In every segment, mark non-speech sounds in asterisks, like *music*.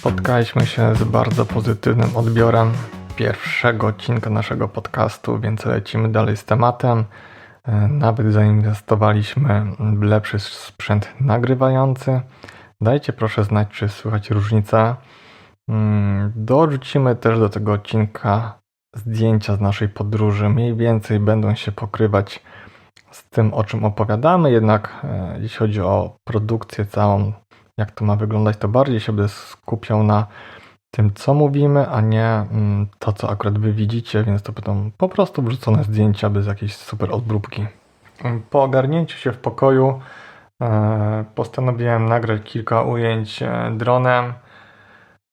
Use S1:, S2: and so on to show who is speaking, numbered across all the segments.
S1: Spotkaliśmy się z bardzo pozytywnym odbiorem pierwszego odcinka naszego podcastu, więc lecimy dalej z tematem. E, Nawet zainwestowaliśmy w lepszy sprzęt nagrywający. Dajcie proszę znać, czy słychać różnicę. Mm, Dorzucimy też do tego odcinka zdjęcia z naszej podróży. Mniej więcej będą się pokrywać z tym, o czym opowiadamy, jednak e, jeśli chodzi o produkcję całą, jak to ma wyglądać, to bardziej się będę skupiał na tym, co mówimy, a nie mm, to, co akurat wy widzicie, więc to będą po prostu wrzucone zdjęcia bez jakiejś super odróbki. Mm, Po ogarnięciu się w pokoju e, postanowiłem nagrać kilka ujęć e, dronem.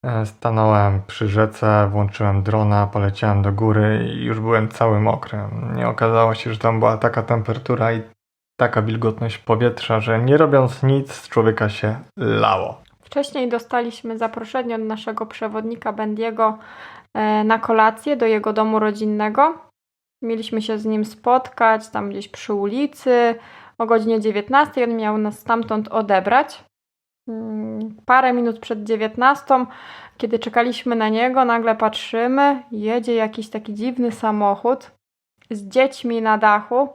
S1: E, Stanąłem przy rzece, włączyłem drona, poleciałem do góry i już byłem cały mokry. Nie okazało się, że tam była taka temperatura i taka wilgotność powietrza, że nie robiąc nic, z człowieka się lało.
S2: Wcześniej dostaliśmy zaproszenie od naszego przewodnika Bendiego e, na kolację do jego domu rodzinnego. Mieliśmy się z nim spotkać tam gdzieś przy ulicy o godzinie 19. On miał nas stamtąd odebrać. Mm, Parę minut przed 19, kiedy czekaliśmy na niego, nagle patrzymy, jedzie jakiś taki dziwny samochód z dziećmi na dachu.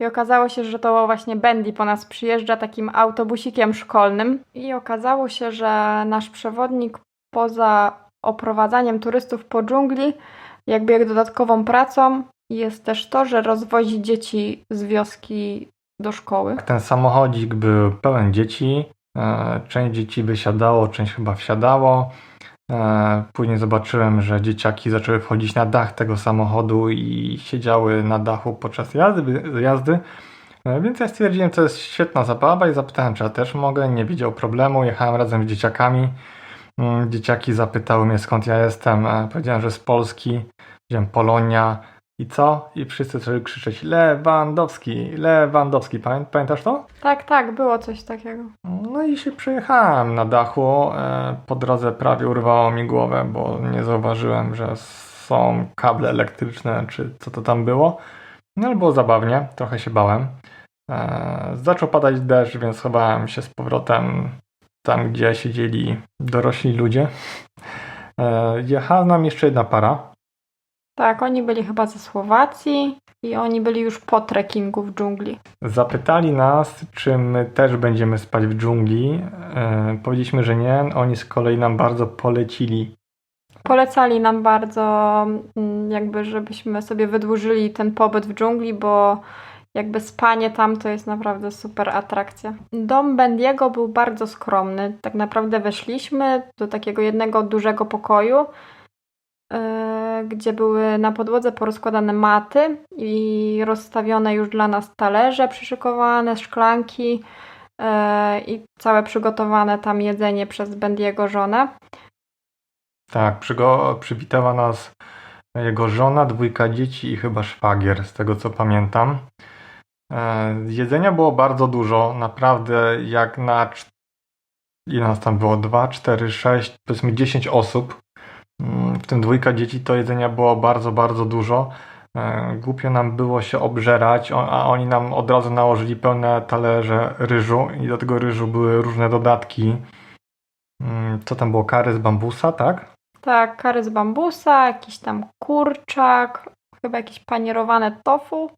S2: I okazało się, że to właśnie Bendy po nas przyjeżdża takim autobusikiem szkolnym. I okazało się, że nasz przewodnik poza oprowadzaniem turystów po dżungli, jakby jak dodatkową pracą jest też to, że rozwozi dzieci z wioski do szkoły.
S1: Ten samochodzik był pełen dzieci. e, Część dzieci wysiadało, część chyba wsiadało. E, Później zobaczyłem, że dzieciaki zaczęły wchodzić na dach tego samochodu i siedziały na dachu podczas jazdy. E, Więc ja stwierdziłem, to jest świetna zabawa i zapytałem, czy ja też mogę. Nie widział problemu. Jechałem razem z dzieciakami. Mm, Dzieciaki zapytały mnie, skąd ja jestem. E, Powiedziałem, że z Polski. Wziąłem Polonia. I co? I wszyscy zaczęli krzyczeć Lewandowski, Lewandowski. Pamię- Pamiętasz to?
S2: Tak, tak, było coś takiego.
S1: No i się przejechałem na dachu. E, Po drodze prawie urwało mi głowę, bo nie zauważyłem, że są kable elektryczne, czy co to tam było. No ale było zabawnie, trochę się bałem. E, Zaczął padać deszcz, więc chowałem się z powrotem tam, gdzie siedzieli dorośli ludzie. E, Jechała z nami jeszcze jedna para.
S2: Tak, oni byli chyba ze Słowacji i oni byli już po trekkingu w dżungli.
S1: Zapytali nas, czy my też będziemy spać w dżungli. E, Powiedzieliśmy, że nie. Oni z kolei nam bardzo polecili
S2: Polecali nam bardzo, mm, jakby, żebyśmy sobie wydłużyli ten pobyt w dżungli, bo jakby spanie tam to jest naprawdę super atrakcja. Dom Bendiego był bardzo skromny. Tak naprawdę weszliśmy do takiego jednego dużego pokoju, gdzie były na podłodze porozkładane maty i rozstawione już dla nas talerze przyszykowane, szklanki e, i całe przygotowane tam jedzenie przez Bendiego żonę.
S1: Tak, przygo- przywitała nas jego żona, dwójka dzieci i chyba szwagier, z tego co pamiętam. E, jedzenia było bardzo dużo, naprawdę jak na. Ile nas tam było? 2, 4, 6, powiedzmy 10 osób. Mm, W tym dwójka dzieci to jedzenia było bardzo, bardzo dużo. E, Głupio nam było się obżerać, a oni nam od razu nałożyli pełne talerze ryżu i do tego ryżu były różne dodatki. Mm, Co tam było? Kary z bambusa, tak?
S2: Tak, kary z bambusa, jakiś tam kurczak, chyba jakieś panierowane tofu,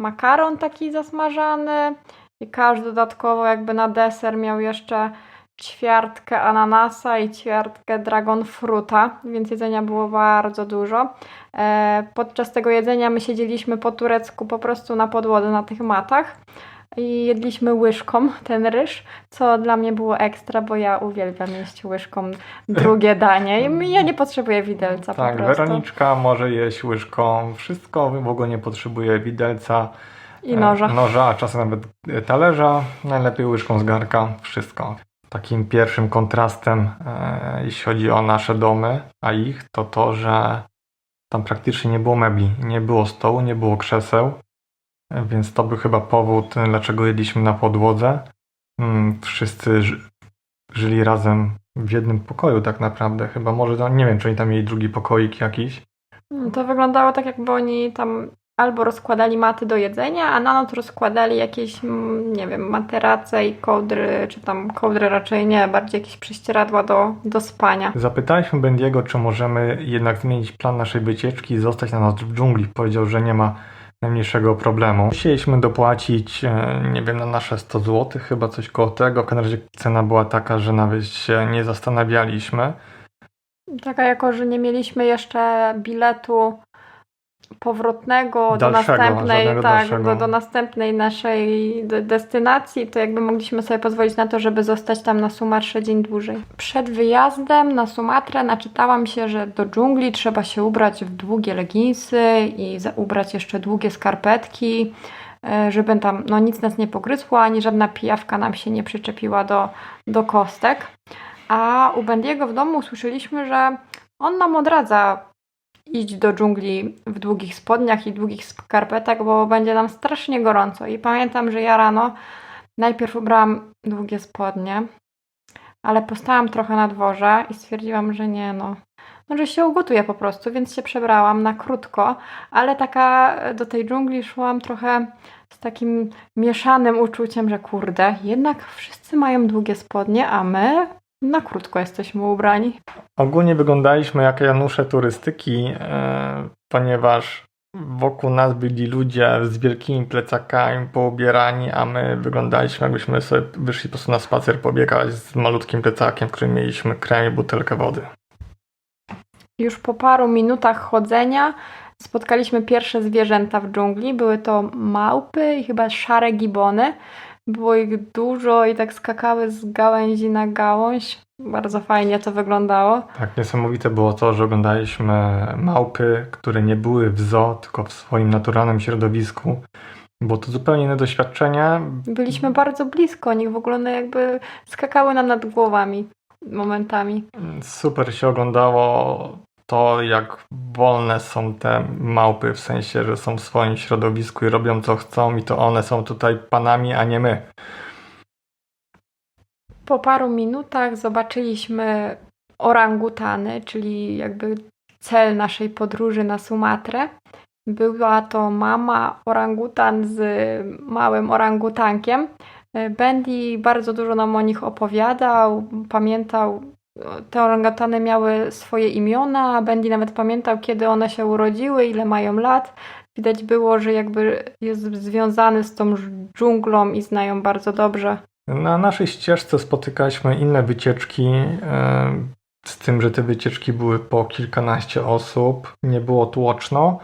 S2: makaron taki zasmażany i każdy dodatkowo jakby na deser miał jeszcze ćwiartkę ananasa i ćwiartkę dragon fruta, więc jedzenia było bardzo dużo. E, podczas tego jedzenia my siedzieliśmy po turecku po prostu na podłodze na tych matach i jedliśmy łyżką ten ryż, co dla mnie było ekstra, bo ja uwielbiam jeść łyżką drugie danie i ja nie potrzebuję widelca
S1: Tak,
S2: po prostu.
S1: Weroniczka może jeść łyżką wszystko, w ogóle nie potrzebuje widelca
S2: I
S1: e,
S2: noża.
S1: noża, a czasem nawet talerza, najlepiej łyżką z garka, wszystko. Takim pierwszym kontrastem, e, jeśli chodzi o nasze domy, a ich, to to, że tam praktycznie nie było mebli, nie było stołu, nie było krzeseł, więc to był chyba powód, dlaczego jedliśmy na podłodze. Mm, Wszyscy ży- żyli razem w jednym pokoju tak naprawdę, chyba może, nie wiem, czy oni tam mieli drugi pokoik jakiś.
S2: Mm, To wyglądało tak, jakby oni tam albo rozkładali maty do jedzenia, a na noc rozkładali jakieś, mm, nie wiem, materace i kołdry, czy tam kołdry raczej nie, bardziej jakieś prześcieradła do, do spania.
S1: Zapytaliśmy Bendiego, czy możemy jednak zmienić plan naszej wycieczki i zostać na noc w dżungli. Powiedział, że nie ma najmniejszego problemu. Musieliśmy dopłacić, e, nie wiem, na nasze 100 zł, chyba coś koło tego. W każdym razie cena była taka, że nawet się nie zastanawialiśmy.
S2: Taka jako, że nie mieliśmy jeszcze biletu powrotnego do
S1: Dalszego,
S2: następnej,
S1: żadnego
S2: tak, do, do następnej naszej de- destynacji, to jakby mogliśmy sobie pozwolić na to, żeby zostać tam na Sumatrze dzień dłużej. Przed wyjazdem na Sumatrę naczytałam się, że do dżungli trzeba się ubrać w długie leginsy i ubrać jeszcze długie skarpetki, e, żeby tam no, nic nas nie pogryzło, ani żadna pijawka nam się nie przyczepiła do, do kostek. A u Bendiego w domu usłyszeliśmy, że on nam odradza iść do dżungli w długich spodniach i długich skarpetach, bo będzie nam strasznie gorąco. I pamiętam, że ja rano najpierw ubrałam długie spodnie, ale postałam trochę na dworze i stwierdziłam, że nie no. No, że się ugotuję po prostu, więc się przebrałam na krótko, ale taka e, do tej dżungli szłam trochę z takim mieszanym uczuciem, że kurde, jednak wszyscy mają długie spodnie, a my na krótko jesteśmy ubrani.
S1: Ogólnie wyglądaliśmy jak Janusze turystyki, e, ponieważ wokół nas byli ludzie z wielkimi plecakami poubierani, a my wyglądaliśmy jakbyśmy sobie wyszli po prostu na spacer pobiegać z malutkim plecakiem, w którym mieliśmy krem i butelkę wody.
S2: Już po paru minutach chodzenia spotkaliśmy pierwsze zwierzęta w dżungli. Były to małpy i chyba szare gibony. Było ich dużo i tak skakały z gałęzi na gałąź. Bardzo fajnie to wyglądało.
S1: Tak, niesamowite było to, że oglądaliśmy małpy, które nie były w zoo, tylko w swoim naturalnym środowisku. Było to zupełnie inne doświadczenie.
S2: Byliśmy bardzo blisko nich, w ogóle one jakby skakały nam nad głowami momentami.
S1: Super się oglądało to, jak wolne są te małpy, w sensie, że są w swoim środowisku i robią co chcą, i to one są tutaj panami, a nie my.
S2: Po paru minutach zobaczyliśmy orangutany, czyli jakby cel naszej podróży na Sumatrę. Była to mama orangutan z małym orangutankiem. Bendy bardzo dużo nam o nich opowiadał, pamiętał. Te orangutany miały swoje imiona, a Bendy nawet pamiętał, kiedy one się urodziły, ile mają lat. Widać było, że jakby jest związany z tą dżunglą i znają bardzo dobrze.
S1: Na naszej ścieżce spotykaliśmy inne wycieczki, e, z tym, że te wycieczki były po kilkanaście osób, nie było tłoczno.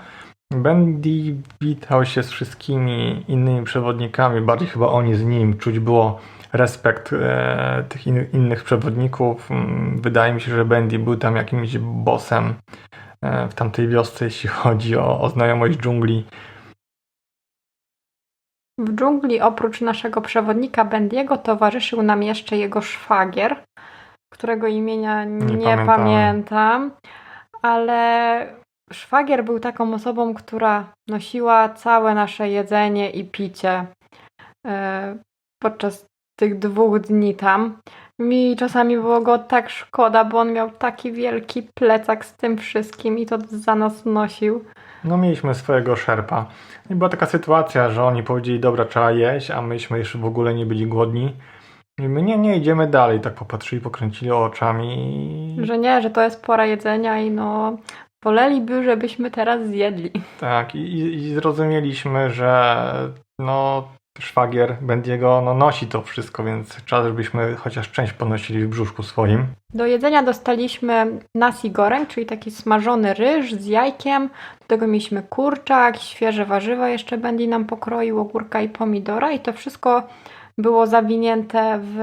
S1: Bendy witał się z wszystkimi innymi przewodnikami, bardziej chyba oni z nim, czuć było respekt e, tych in, innych przewodników. Mm, Wydaje mi się, że Bendy był tam jakimś bossem e, w tamtej wiosce, jeśli *laughs* chodzi o, o znajomość dżungli.
S2: W dżungli oprócz naszego przewodnika Bendiego towarzyszył nam jeszcze jego szwagier, którego imienia nie,
S1: pamiętamy.
S2: pamiętam, ale szwagier był taką osobą, która nosiła całe nasze jedzenie i picie e, podczas tych dwóch dni tam. Mi czasami było go tak szkoda, bo on miał taki wielki plecak z tym wszystkim i to za nas nosił.
S1: No mieliśmy swojego szerpa. I była taka sytuacja, że oni powiedzieli, dobra, trzeba jeść, a myśmy jeszcze w ogóle nie byli głodni. I my, nie, nie, idziemy dalej. Tak popatrzyli, pokręcili oczami.
S2: Że nie, że to jest pora jedzenia i no woleliby, żebyśmy teraz zjedli.
S1: Tak, i- i zrozumieliśmy, że no szwagier Bendiego no, nosi to wszystko, więc czas, żebyśmy chociaż część ponosili w brzuszku swoim.
S2: Do jedzenia dostaliśmy nasi goreng, czyli taki smażony ryż z jajkiem. Do tego mieliśmy kurczak, świeże warzywa jeszcze Bendy nam pokroił, ogórka i pomidora i to wszystko było zawinięte w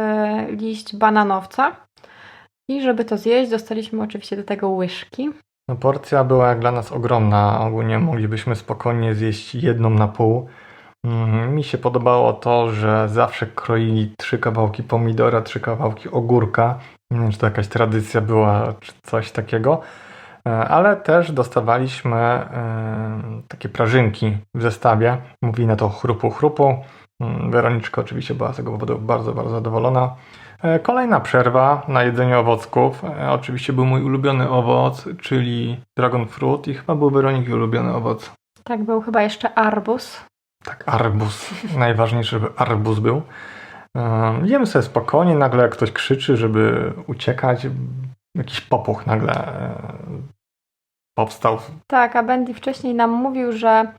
S2: liść bananowca. I żeby to zjeść, dostaliśmy oczywiście do tego łyżki.
S1: No, porcja była jak dla nas ogromna. Ogólnie moglibyśmy spokojnie zjeść jedną na pół. Mm, Mi się podobało to, że zawsze kroili trzy kawałki pomidora, trzy kawałki ogórka. Nie wiem, czy to jakaś tradycja była, czy coś takiego. E, Ale też dostawaliśmy e, takie prażynki w zestawie. Mówili na to chrupu chrupu. Mm, Weroniczka oczywiście była z tego powodu bardzo, bardzo zadowolona. E, Kolejna przerwa na jedzenie owocków. E, Oczywiście był mój ulubiony owoc, czyli dragon fruit i chyba był Weroniki ulubiony owoc.
S2: Tak, był chyba jeszcze arbus.
S1: Tak, arbuz. *laughs* Najważniejsze, żeby arbuz był. Jemy sobie spokojnie, nagle ktoś krzyczy, żeby uciekać. Jakiś popuch nagle e, powstał.
S2: Tak, a Bendy wcześniej nam mówił, że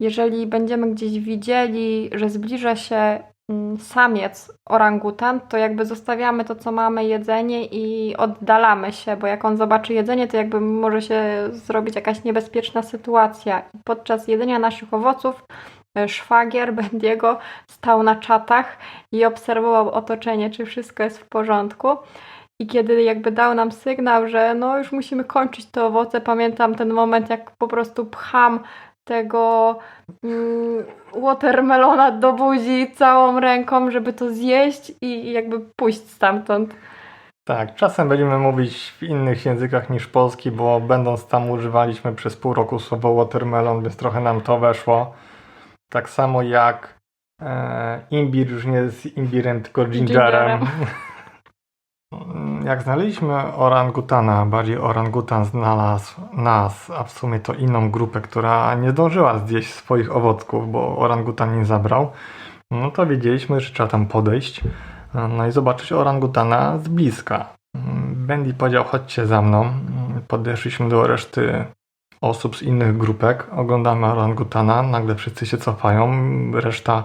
S2: jeżeli będziemy gdzieś widzieli, że zbliża się mm, samiec orangutan, to jakby zostawiamy to, co mamy, jedzenie i oddalamy się, bo jak on zobaczy jedzenie, to jakby może się zrobić jakaś niebezpieczna sytuacja. Podczas jedzenia naszych owoców szwagier *laughs* Bendiego stał na czatach i obserwował otoczenie, czy wszystko jest w porządku. I kiedy jakby dał nam sygnał, że no już musimy kończyć te owoce, pamiętam ten moment, jak po prostu pcham tego mm, watermelona do buzi całą ręką, żeby to zjeść i jakby pójść stamtąd.
S1: Tak, czasem będziemy mówić w innych językach niż polski, bo będąc tam używaliśmy przez pół roku słowo watermelon, więc trochę nam to weszło. Tak samo jak e, imbir już nie jest imbirem, tylko gingerem. *laughs* Jak znaleźliśmy orangutana, bardziej orangutan znalazł nas, a w sumie to inną grupę, która nie zdążyła zjeść swoich owocków, bo orangutan nie zabrał, no to wiedzieliśmy, że trzeba tam podejść, no i zobaczyć orangutana z bliska. Bendy powiedział, chodźcie za mną. Podeszliśmy do reszty osób z innych grupek, oglądamy orangutana, nagle wszyscy się cofają, reszta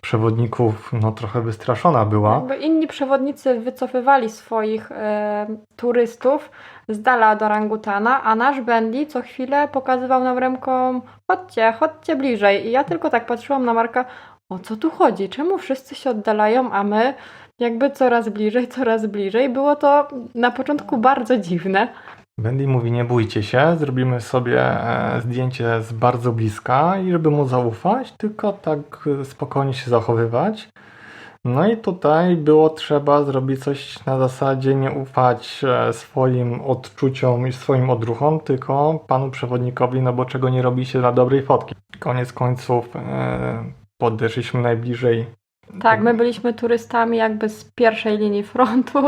S1: przewodników no trochę wystraszona była.
S2: Jakby inni przewodnicy wycofywali swoich e, turystów z dala od orangutana, a nasz Bendy co chwilę pokazywał nam ręką chodźcie, chodźcie bliżej. I ja tylko tak patrzyłam na Marka, o co tu chodzi? Czemu wszyscy się oddalają, a my jakby coraz bliżej, coraz bliżej. Było to na początku bardzo dziwne.
S1: Bendy mówi, nie bójcie się, zrobimy sobie e, zdjęcie z bardzo bliska i żeby mu zaufać, tylko tak spokojnie się zachowywać. No i tutaj było trzeba zrobić coś na zasadzie nie ufać e, swoim odczuciom i swoim odruchom, tylko panu przewodnikowi, no bo czego nie robi się dla dobrej fotki. Koniec końców e, podeszliśmy najbliżej
S2: Tak, my byliśmy turystami jakby z pierwszej linii frontu.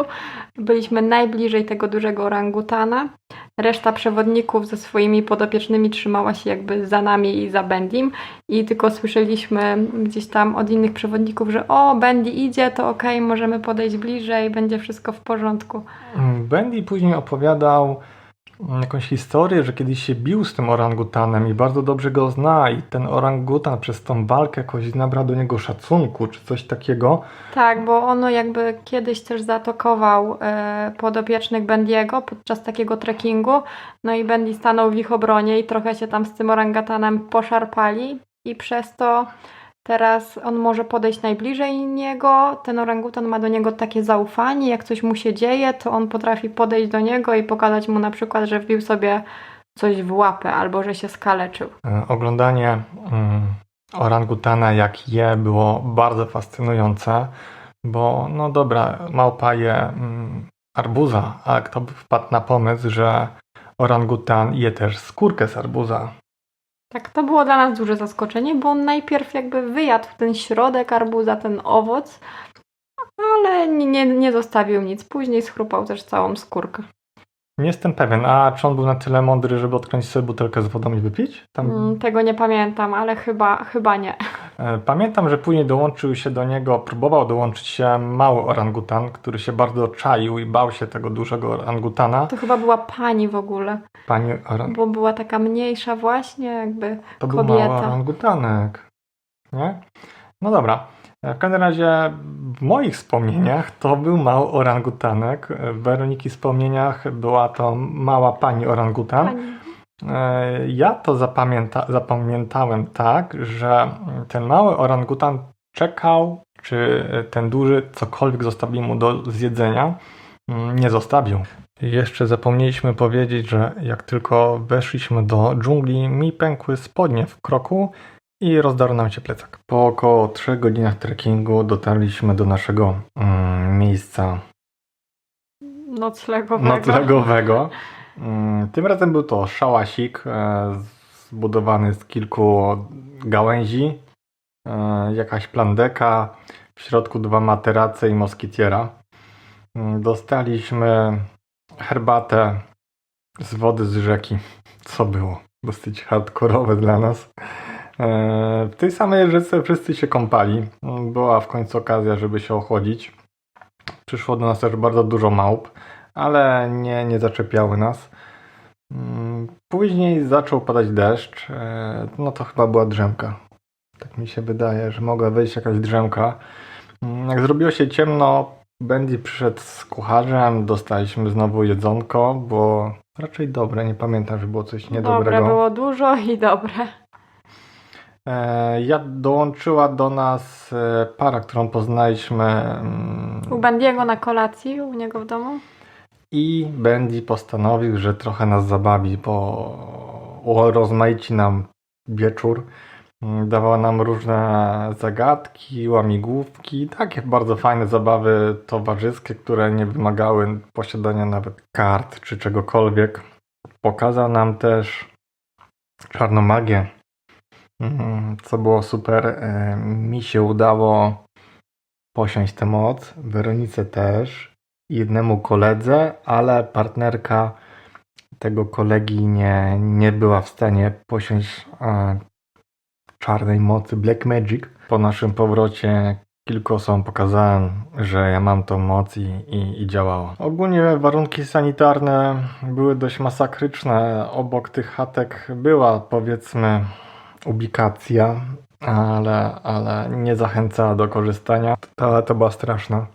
S2: Byliśmy najbliżej tego dużego orangutana. Reszta przewodników ze swoimi podopiecznymi trzymała się jakby za nami i za Bendim. I tylko słyszeliśmy gdzieś tam od innych przewodników, że o, Bendy idzie, to okej, możemy podejść bliżej, będzie wszystko w porządku.
S1: Bendy później opowiadał jakąś historię, że kiedyś się bił z tym orangutanem i bardzo dobrze go zna i ten orangutan przez tą walkę jakoś nabrał do niego szacunku czy coś takiego.
S2: Tak, bo ono jakby kiedyś też zaatakował e, podopiecznych Bendiego podczas takiego trekkingu. No i Bendy stanął w ich obronie i trochę się tam z tym orangutanem poszarpali i przez to teraz on może podejść najbliżej niego. Ten orangutan ma do niego takie zaufanie, jak coś mu się dzieje, to on potrafi podejść do niego i pokazać mu na przykład, że wbił sobie coś w łapę albo że się skaleczył.
S1: E, Oglądanie mm, orangutana jak je było bardzo fascynujące, bo no dobra, małpa je mm, arbuza, ale kto by wpadł na pomysł, że orangutan je też skórkę z arbuza.
S2: Tak, to było dla nas duże zaskoczenie, bo on najpierw jakby wyjadł ten środek arbuza, ten owoc, ale nie, nie, zostawił nic. Później schrupał też całą skórkę.
S1: Nie jestem pewien, a czy on był na tyle mądry, żeby odkręcić sobie butelkę z wodą i wypić? Tam
S2: Mm, Tego nie pamiętam, ale chyba, chyba nie.
S1: E, Pamiętam, że później dołączył się do niego, próbował dołączyć się mały orangutan, który się bardzo czaił i bał się tego dużego orangutana.
S2: To chyba była pani w ogóle,
S1: Pani orang...
S2: bo była taka mniejsza właśnie, jakby
S1: To był mały
S2: kobieta.
S1: orangutanek. Nie? No dobra. E, W każdym razie w moich wspomnieniach to był mały orangutanek. E, W Weroniki wspomnieniach była to mała pani orangutan.
S2: Pani.
S1: E, Ja to zapamięta, zapamiętałem tak, że ten mały orangutan czekał, czy ten duży cokolwiek zostawił mu do zjedzenia. Mm, Nie zostawił. Jeszcze zapomnieliśmy powiedzieć, że jak tylko weszliśmy do dżungli, mi pękły spodnie w kroku i rozdarł nam się plecak. Po około 3 godzinach trekkingu dotarliśmy do naszego mm, miejsca
S2: Noclegowego.
S1: noclegowego. Mm, Tym razem był to szałasik e, zbudowany z kilku gałęzi, e, jakaś plandeka, w środku dwa materace i moskitiera. Mm, Dostaliśmy herbatę z wody z rzeki. Co było? dosyć hardkorowe dla nas. E, W tej samej rzece wszyscy się kąpali. Była w końcu okazja, żeby się ochłodzić. Przyszło do nas też bardzo dużo małp, ale nie, nie zaczepiały nas. Mm, Później zaczął padać deszcz. e, No to chyba była drzemka. Tak mi się wydaje, że mogła wejść jakaś drzemka. Mm, Jak zrobiło się ciemno, Bendy przyszedł z kucharzem, dostaliśmy znowu jedzonko, było raczej dobre, nie pamiętam, że było coś niedobrego.
S2: Dobre było dużo i dobre.
S1: E, Ja dołączyła do nas e, para, którą poznaliśmy mm,
S2: U Bendiego na kolacji, u niego w domu.
S1: I Bendy postanowił, że trochę nas zabawi, bo rozmaici nam wieczór. Mm, Dawała nam różne zagadki, łamigłówki, takie bardzo fajne zabawy towarzyskie, które nie wymagały posiadania nawet kart czy czegokolwiek. Pokazał nam też czarną magię, mm, co było super. E, Mi się udało posiąść tę moc, Weronice też, jednemu koledze, ale partnerka tego kolegi nie, nie była w stanie posiąść e, czarnej mocy Black Magic. Po naszym powrocie kilku osobom pokazałem, że ja mam tą moc i, i, i działało. Ogólnie warunki sanitarne były dość masakryczne. Obok tych chatek była powiedzmy ubikacja, ale, ale nie zachęcała do korzystania. To, to była straszna.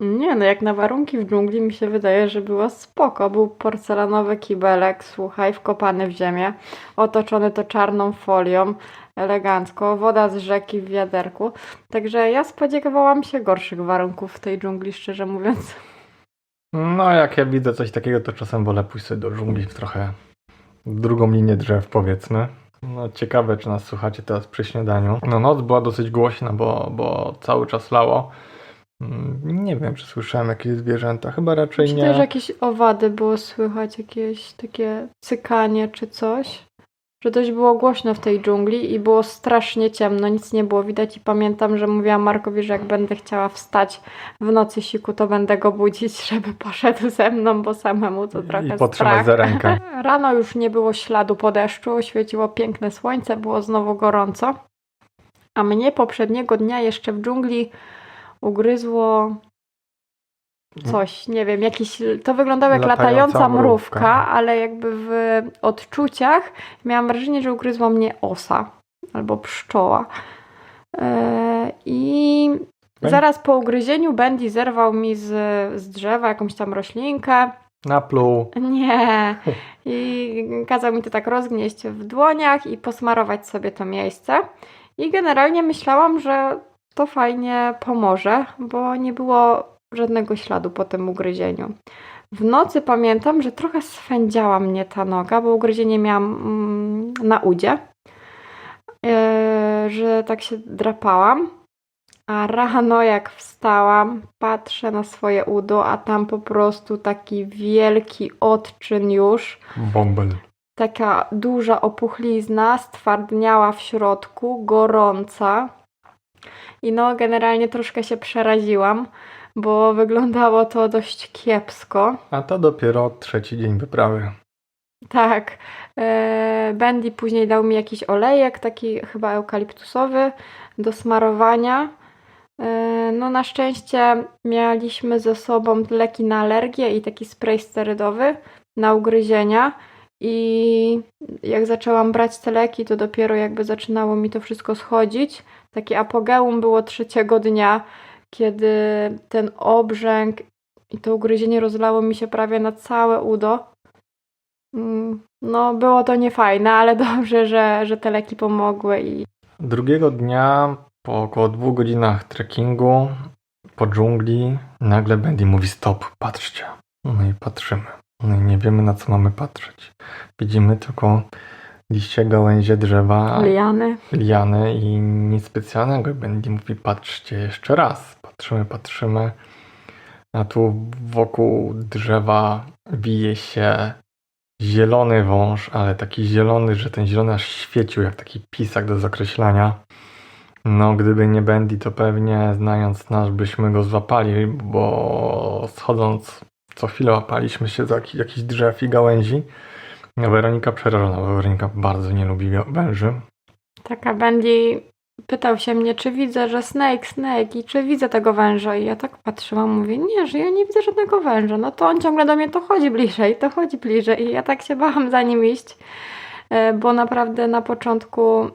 S2: Nie, no jak na warunki w dżungli mi się wydaje, że było spoko. Był porcelanowy kibelek, słuchaj, wkopany w ziemię, otoczony to czarną folią, elegancko, woda z rzeki w wiaderku. Także ja spodziewałam się gorszych warunków w tej dżungli, szczerze mówiąc.
S1: No, jak ja widzę coś takiego, to czasem wolę pójść sobie do dżungli w trochę drugą linię drzew, powiedzmy. No, ciekawe, czy nas słuchacie teraz przy śniadaniu. No, noc była dosyć głośna, bo, bo cały czas lało. Mm, Nie wiem, czy słyszałem jakieś zwierzęta. Chyba raczej
S2: Czy
S1: nie.
S2: też jakieś owady było słychać, jakieś takie cykanie czy coś? Że dość było głośno w tej dżungli i było strasznie ciemno, nic nie było widać i pamiętam, że mówiłam Markowi, że jak będę chciała wstać w nocy siku, to będę go budzić, *laughs* żeby poszedł ze mną, bo samemu to trochę
S1: I potrzymać
S2: strach.
S1: za rękę. *laughs*
S2: Rano już nie było śladu po deszczu, świeciło piękne słońce, było znowu gorąco. A mnie poprzedniego dnia jeszcze w dżungli ugryzło coś, nie wiem, jakiś. To wyglądało jak
S1: Latająca
S2: latająca
S1: mrówka.
S2: mrówka, ale jakby w odczuciach miałam wrażenie, że ugryzła mnie osa albo pszczoła. E, I zaraz po ugryzieniu Bendy zerwał mi z, z drzewa jakąś tam roślinkę.
S1: Napluł.
S2: Nie. *laughs* I kazał mi to tak rozgnieść w dłoniach i posmarować sobie to miejsce. I generalnie myślałam, że to fajnie pomoże, bo nie było żadnego śladu po tym ugryzieniu. W nocy pamiętam, że trochę swędziała mnie ta noga, bo ugryzienie miałam mm, na udzie, Yy, że tak się drapałam. A rano jak wstałam, patrzę na swoje udo, a tam po prostu taki wielki odczyn już,
S1: Bąbel.
S2: taka duża opuchlizna, stwardniała w środku, gorąca. I no, generalnie troszkę się przeraziłam, bo wyglądało to dość kiepsko.
S1: A to dopiero trzeci dzień wyprawy.
S2: Tak. E, Bendy później dał mi jakiś olejek, taki chyba eukaliptusowy, do smarowania. E, No na szczęście mieliśmy ze sobą leki na alergię i taki spray sterydowy na ugryzienia. I jak zaczęłam brać te leki, to dopiero jakby zaczynało mi to wszystko schodzić. Takie apogeum było trzeciego dnia, kiedy ten obrzęk i to ugryzienie rozlało mi się prawie na całe udo. Mm, No, było to niefajne, ale *laughs* dobrze, że, że te leki pomogły i
S1: Drugiego dnia, po około dwóch godzinach trekkingu, po dżungli, nagle Bendy mówi stop, patrzcie. No i patrzymy. No i nie wiemy na co mamy patrzeć. Widzimy tylko liście, gałęzie drzewa,
S2: liany.
S1: liany i nic specjalnego. I Bendy mówi patrzcie jeszcze raz. Patrzymy, patrzymy. A tu wokół drzewa wije się zielony wąż, ale taki zielony, że ten zielony aż świecił jak taki pisak do zakreślania. No, gdyby nie Bendy, to pewnie znając nas, byśmy go złapali, bo schodząc co chwilę łapaliśmy się za jaki- jakiś drzew i gałęzi. Weronika przerażona, bo Weronika bardzo nie lubi węży.
S2: Taka Bendy pytał się mnie, czy widzę, że Snake, Snake i czy widzę tego węża. I ja tak patrzyłam, mówię, nie, że ja nie widzę żadnego węża. No to on ciągle do mnie to chodzi bliżej, to chodzi bliżej. I ja tak się bałam za nim iść, e, bo naprawdę na początku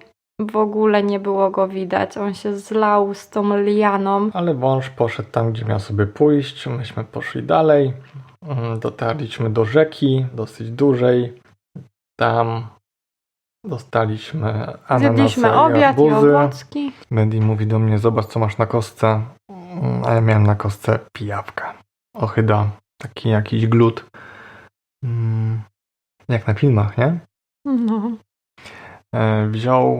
S2: w ogóle nie było go widać. On się zlał z tą lianą.
S1: Ale wąż poszedł tam, gdzie miał sobie pójść. Myśmy poszli dalej. Mm, Dotarliśmy do rzeki, dosyć dużej. Tam dostaliśmy ananasy
S2: Zjedliśmy
S1: i
S2: obiad i
S1: arbuzy.
S2: owocki.
S1: Mandy mówi do mnie, zobacz co masz na kostce. Mm, A ja miałem na kostce pijawkę. Ochyda, taki jakiś glut. Mm, Jak na filmach, nie?
S2: No.
S1: E, Wziął,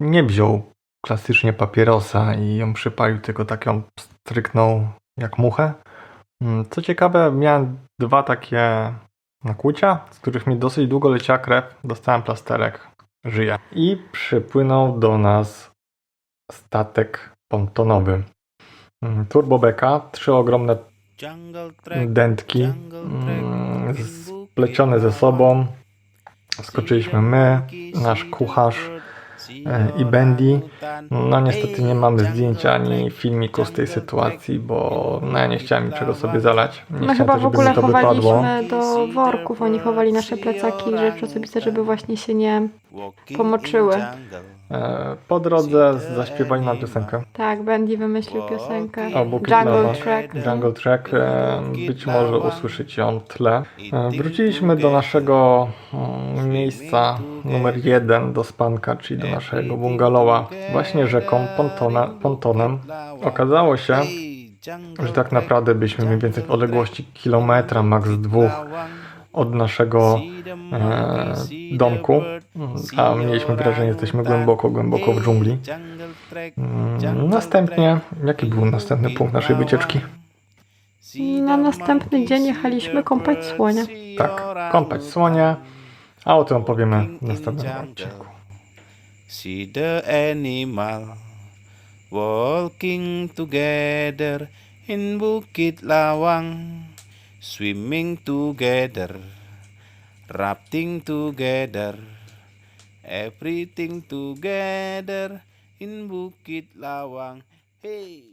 S1: nie wziął klasycznie papierosa i ją przypalił, tylko tak ją stryknął jak muchę. Mm, Co ciekawe, miałem dwa takie nakłucia, z których mi dosyć długo leciała krew. Dostałem plasterek, żyję. I przypłynął do nas statek pontonowy. Mm, Turbobeka, trzy ogromne dętki mm, splecione ze sobą. Skoczyliśmy my, nasz kucharz i Bendy. No niestety nie mamy zdjęcia ani filmiku z tej sytuacji, bo no, ja nie chciałem niczego sobie zalać. Nie
S2: My
S1: chciałem
S2: chyba
S1: też,
S2: w ogóle
S1: mi to wypadło.
S2: chowaliśmy do worków. Oni chowali nasze plecaki i rzeczy osobiste, żeby właśnie się nie... pomoczyły.
S1: E, Po drodze zaśpiewali nam piosenkę.
S2: Tak, Bendy wymyślił piosenkę. Jungle. Track.
S1: Jungle Track, e, być może usłyszycie ją w tle. E, Wróciliśmy do naszego mm, miejsca numer jeden, do spanka, czyli do naszego bungalowa, właśnie rzeką, pontona, pontonem. Okazało się, że tak naprawdę byliśmy mniej więcej w odległości kilometra, maks dwóch od naszego e, domku, a mieliśmy wrażenie, że jesteśmy głęboko, głęboko w dżungli. Mm, Następnie, jaki był następny punkt naszej wycieczki?
S2: Na następny dzień jechaliśmy kąpać słonia.
S1: Tak, kąpać słonie, a o tym opowiemy w następnym odcinku.
S3: See the animal walking together in Bukit Lawang, swimming together, rafting together, everything together in Bukit Lawang. Hey.